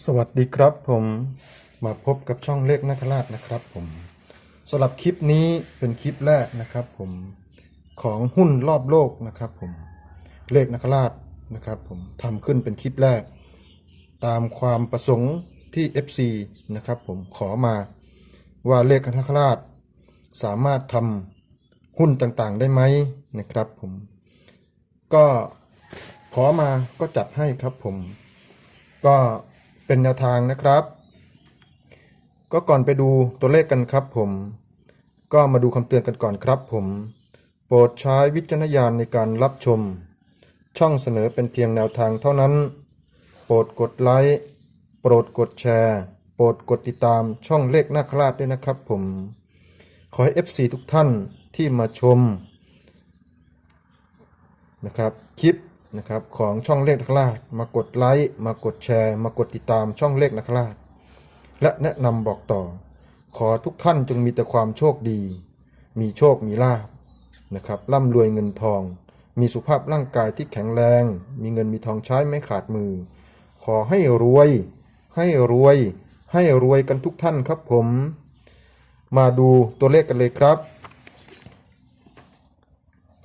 สวัสดีครับผมมาพบกับช่องเลขนักราชนะครับผมสำหรับคลิปนี้เป็นคลิปแรกนะครับผมของหุ้นรอบโลกนะครับผมเลขนักราชนะครับผมทำขึ้นเป็นคลิปแรก ตามความประสงค์ที่ FC นะครับผมขอมาว่าเลขนักราชสามารถทำหุ้นต่างๆได้ไหมนะครับผมก็ขอมาก็จัดให้ครับผมก็ เป็นแนวทางนะครับ ก็ก่อนไปดูตัวเลขกันครับผม ก็มาดูคำเตือนกันก่อนครับผม โปรดใช้วิจารณญาณในการรับชม ช่องเสนอเป็นเพียงแนวทางเท่านั้น โปรดกดไลค์โปรดกดแชร์ โปรดกดติดตามช่องเลขนาคราชด้วยนะครับผม ขอให้ FC ทุกท่านที่มาชมนะครับคลิป นะครับของช่องเลขนักล่าชมากดไลค์มากดแชร์ มากดติดตามช่องเลขนักล่าชและแนะนำบอกต่อ ขอทุกท่านจงมีแต่ความโชคดี มีโชคมีลาภนะครับร่ำรวยเงินทอง มีสุขภาพร่างกายที่แข็งแรง มีเงินมีทองใช้ไม่ขาดมือ ขอให้รวย ให้รวย ให้รวยกันทุกท่านครับผม มาดูตัวเลขกันเลยครับ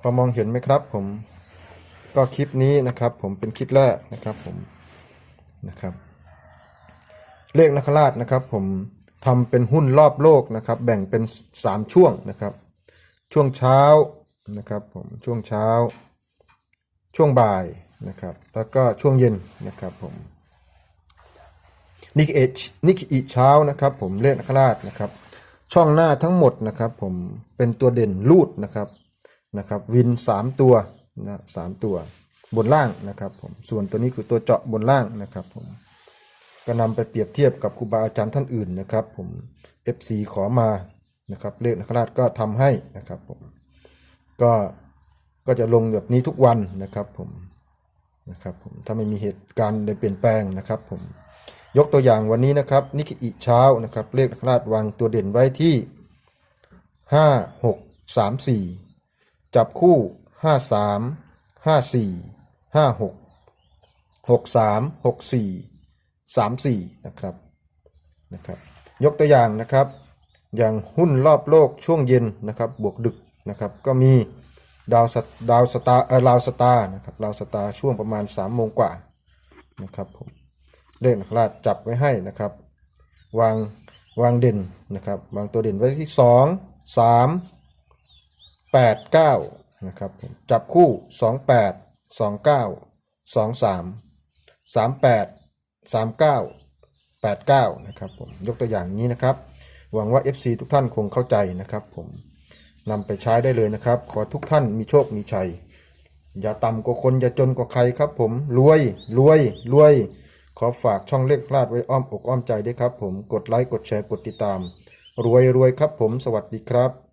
พอมองเห็นไหมครับผม ก็คลิปนี้นะครับ ผมเป็นคลิปแรกนะครับผมนะครับ เลขนักราชนะครับ ผมทำเป็นหุ้นรอบโลกนะครับ แบ่งเป็น 3 ช่วงนะครับ ช่วงเช้านะครับ ผมช่วงเช้า ช่วงบ่ายนะครับ แล้วก็ช่วงเย็นนะครับผมนิกเอชนิกอีเช้านะครับ ผมเลขนักราชนะครับ ช่องหน้าทั้งหมดนะครับ ผมเป็นตัวเด่นรูดนะครับนะครับ วิน 3 ตัว นะสามตัวบนล่างนะครับผมส่วนตัวนี้คือตัวเจาะบนล่างนะครับผมก็นำไปเปรียบเทียบกับครูบาอาจารย์ท่านอื่นนะครับ ผม FC ขอมานะครับเลขนักราชก็ทำให้นะครับผมก็ก็จะลงแบบนี้ทุกวันนะครับผมนะครับผมถ้าไม่มีเหตุการณ์ใดเปลี่ยนแปลงนะครับผมยกตัวอย่างวันนี้นะครับนิกอิเช้านะครับเลขนักราชวางตัวเด่นไว้ที่ห้าหกสามสี่จับคู่ ห้าสามห้าสี่ห้าหกหกสามหกสี่สามสี่นะครับนะครับยกตัวอย่างนะครับ อย่างหุ้นรอบโลกช่วงเย็นนะครับบวกดึกนะครับก็มีดาวสตดาวสตาร์เออลาวสตาร์นะครับลาวสตาร์ช่วงประมาณ3ามโมงกว่านะครับผมเลขนักราชจับไว้ให้นะครับ วางวางเด่นนะครับ วางตัวเด่นไว้ที่สองสามแปดเก้า นะครับจับคู่สองแปดสองเก้าสองสามสามแปดสามเก้าแปดเก้านะครับผมยกตัวอย่างนี้นะครับ หวังว่า FC ทุกท่านคงเข้าใจนะครับ ผมนำไปใช้ได้เลยนะครับ ขอทุกท่านมีโชคมีชัย อย่าต่ำกว่าคนอย่าจนกว่าใครครับ ผมรวยรวยรวย ขอฝากช่องเลขพลาดไว้อ้อมอกอ้อมใจด้วยครับ ผมกดไลค์กดแชร์กดติดตาม รวยรวยครับ ผมสวัสดีครับ